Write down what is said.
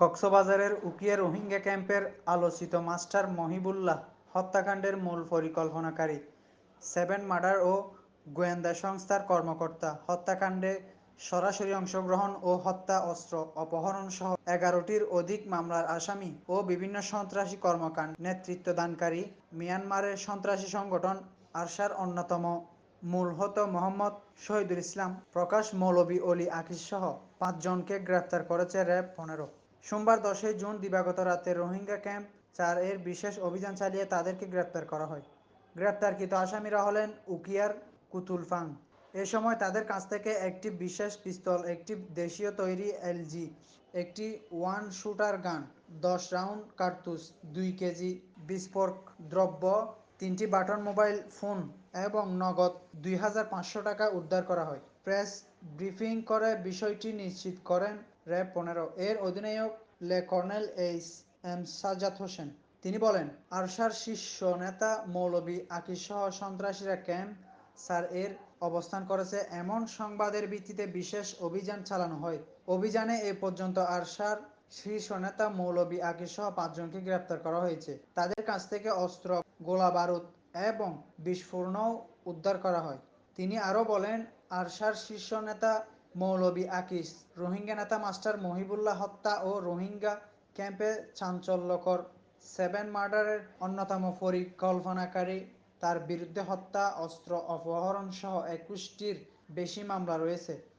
কক্সবাজারের উকিয়া রোহিঙ্গা ক্যাম্পের আলোচিত মাস্টার মহিবুল্লাহ হত্যাকাণ্ডের মূল পরিকল্পনাকারী, সেভেন মার্ডার ও গোয়েন্দা সংস্থার কর্মকর্তা। হত্যাকাণ্ডে সরাসরি অংশগ্রহণ ও হত্যা অস্ত্র অপহরণ সহ এগারোটির অধিক মামলার আসামি ও বিভিন্ন সন্ত্রাসী কর্মকাণ্ড নেতৃত্বদানকারী মিয়ানমারের সন্ত্রাসী সংগঠন আরসার অন্যতম মূল হত মোহাম্মদ শহীদুল ইসলাম, প্রকাশ মৌলভী অলি আকিজ সহ পাঁচজনকে গ্রেপ্তার করেছে র্যাব পনেরো। সোমবার দশই জুন দিবাগত রাতে রোহিঙ্গা ক্যাম্প চার এর বিশেষ অভিযান চালিয়ে তাদেরকে গ্রেপ্তার করা হয়। গ্রেপ্তারকৃত আসামিরা হলেন উকিয়ার কুতুলফাং এ সময় তাদের কাছ থেকে একটি বিশেষ পিস্তল, একটি দেশীয় তৈরি এলজি, একটি ওয়ান শুটার গান, দশ রাউন্ড কার্তুজ, দুই কেজি বিস্ফোরক দ্রব্য, তিনটি বাটন মোবাইল ফোন এবং নগদ দুই হাজার পাঁচশো টাকা উদ্ধার করা হয়। প্রেস ব্রিফিং করে বিষয়টি নিশ্চিত করেন র্যাব পনেরো। এর অধিনায়ক লে colonel H M Sajjad Hossain. তিনি বলেন, আরশার শীর্ষ নেতা মৌলবী আকিসহ সন্ত্রাসীরা ক্যাম্প স্যার এর অবস্থান করেছে? এমন সংবাদের ভিত্তিতে বিশেষ অভিযান চালানো হয়। অভিযানে এ পর্যন্ত আরশার শীর্ষ নেতা মৌলবী আকিসহ পাঁচজনকে গ্রেপ্তার করা হয়েছে। তাদের কাছ থেকে অস্ত্র, গোলা বারুদ এবং বিস্ফোরণও উদ্ধার করা হয়। তিনি আরও বলেন, আরশার শীর্ষ নেতা মৌলবী আকিস রোহিঙ্গা নেতা মাস্টার মহিবুল্লাহ হত্যা ও রোহিঙ্গা ক্যাম্পে চাঞ্চল্যকর। সেভেন মার্ডারের অন্যতম পরিকল্পনাকারী তার বিরুদ্ধে হত্যা, অস্ত্র অপহরণ সহ একুশটির বেশি মামলা রয়েছে।